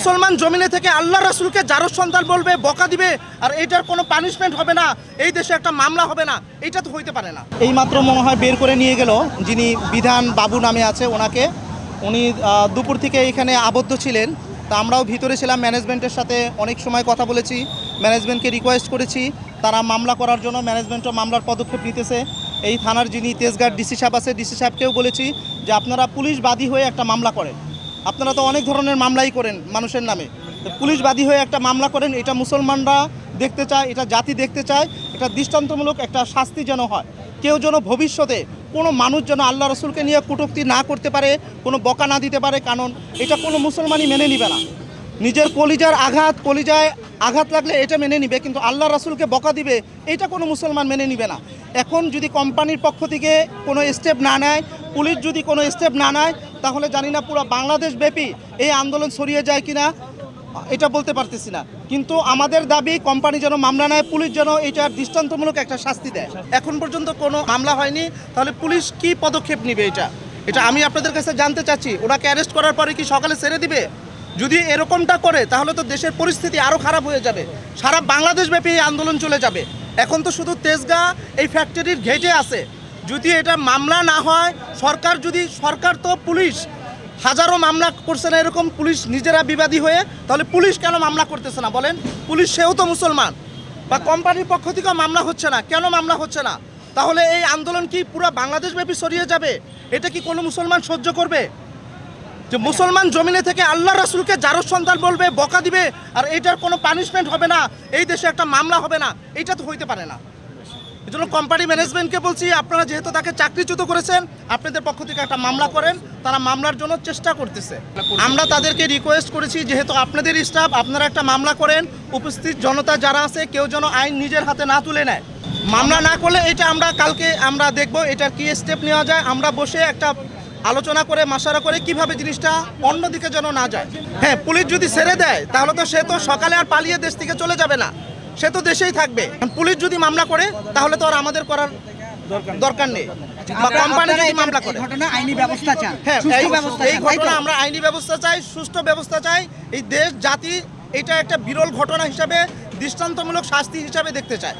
মুসলমান জমিনে থেকে আল্লাহ রাসুলকে যারো সন্তান বলবে, বকা দিবে, আর এইটার কোনো পানিশমেন্ট হবে না। এই দেশে একটা মামলা হবে না। এইটা তো হইতে পারে না। এই মাত্র মনে হয় বের করে নিয়ে গেল যিনি বিধান বাবু নামে আছে ওনাকে। উনি দুপুর থেকে এখানে আবদ্ধ ছিলেন। তা আমরাও ভিতরে ছিলাম, ম্যানেজমেন্টের সাথে অনেক সময় কথা বলেছি, ম্যানেজমেন্টকে রিকোয়েস্ট করেছি। তারা মামলা করার জন্য ম্যানেজমেন্টও মামলার পদক্ষেপ নিতেছে। এই থানার যিনি তেজগাঁর ডিসি সাহেব আছে, ডিসি সাহেবকেও বলেছি যে আপনারা পুলিশ বাদী হয়ে একটা মামলা করেন। আপনারা তো অনেক ধরনের মামলাই করেন মানুষের নামে। পুলিশ বাদী হয়ে একটা মামলা করেন, এটা মুসলমানরা দেখতে চায়, এটা জাতি দেখতে চায়, এটা দৃষ্টান্তমূলক একটা শাস্তি যেন হয়। কেউ যেন ভবিষ্যতে কোনো মানুষ যেন আল্লাহ রসুলকে নিয়ে কটূক্তি না করতে পারে, কোনো বকা না দিতে পারে, কারণ এটা কোনো মুসলমানই মেনে নিবে না। নিজের কলিজার আঘাত, কলিজায় আঘাত লাগলে এটা মেনে নিবে, কিন্তু আল্লাহ রাসুলকে বকা দিবে, এটা কোনো মুসলমান মেনে নিবে না। এখন যদি কোম্পানির পক্ষ থেকে কোনো স্টেপ না নেয় পুলিশ যদি কোনো স্টেপ না নেয়, তাহলে জানি না পুরো বাংলাদেশ ব্যাপী এই আন্দোলন ছড়িয়ে যায় কিনা, এটা বলতে পারতেছি না। কিন্তু আমাদের দাবি কোম্পানি যেন মামলা নেয়, পুলিশ যেন এটার দৃষ্টান্তমূলক একটা শাস্তি দেয়। এখন পর্যন্ত কোনো মামলা হয়নি, তাহলে পুলিশ কি পদক্ষেপ নেবে এটা? এটা আমি আপনাদের কাছে জানতে চাচ্ছি। ওনাকে অ্যারেস্ট করার পরে কি সকালে ছেড়ে দিবে? যদি এরকমটা করে, তাহলে তো দেশের পরিস্থিতি আরও খারাপ হয়ে যাবে। সারা বাংলাদেশ ব্যাপী এই আন্দোলন চলে যাবে। এখন তো শুধু তেজগাঁ, এই ফ্যাক্টরির ঘেটে আছে। যদি এটা মামলা না হয়, সরকার যদি, সরকার তো পুলিশ, হাজারো মামলা করছে না এরকম পুলিশ নিজেরা বিবাদী হয়ে, তাহলে পুলিশ কেন মামলা করতেছে না? বলেন, পুলিশ সেও তো মুসলমান। বা কোম্পানির পক্ষ থেকেও মামলা হচ্ছে না। কেন মামলা হচ্ছে না? তাহলে এই আন্দোলন কি পুরো বাংলাদেশ ব্যাপী ছড়িয়ে যাবে? এটা কি কোনো মুসলমান সহ্য করবে? যে মুসলমান জমিনে থেকে আল্লাহ রাসুলকে যারো সন্তান বলবে, বকা দিবে, আর এটার কোনো পানিশমেন্ট হবে না, এই দেশে একটা মামলা হবে না এটা তো হইতে পারে না। এই জন্য কোম্পানি ম্যানেজমেন্টকে বলছি, আপনারা যেহেতু তাকে চাকরিচ্যুত করেছেন, আপনাদের পক্ষ থেকে একটা মামলা করেন, তারা মামলার জন্য চেষ্টা করতেছে। আমরা তাদেরকে রিকোয়েস্ট করেছি, যেহেতু আপনাদের স্টাফ আপনারা একটা মামলা করেন, উপস্থিত জনতা যারা আছে, কেউ যেন আইন নিজের হাতে না তুলে নেয়। মামলা না করলে এটা আমরা কালকে আমরা দেখব, এটার কি স্টেপ নেওয়া যায়। আমরা বসে একটা আলোচনা করে, মাসারা করে কীভাবে জিনিসটা অন্যদিকে যেন না যায়। হ্যাঁ পুলিশ যদি ছেড়ে দেয়, তাহলে তো সে তো সকালে আর পালিয়ে দেশ থেকে চলে যাবে না। সে তো দেশেই থাকবে। পুলিশ যদি মামলা করে তাহলে তো আর আমাদের করার দরকার নেই। বা কোম্পানি যদি মামলা করে। আইনি ব্যবস্থা চান হ্যাঁ এই-? ঘটনা আমরা আইনি ব্যবস্থা চাই সুষ্ঠু ব্যবস্থা চাই। এই দেশ জাতি এটা একটা বিরল ঘটনা হিসাবে দৃষ্টান্তমূলক শাস্তি হিসাবে দেখতে চাই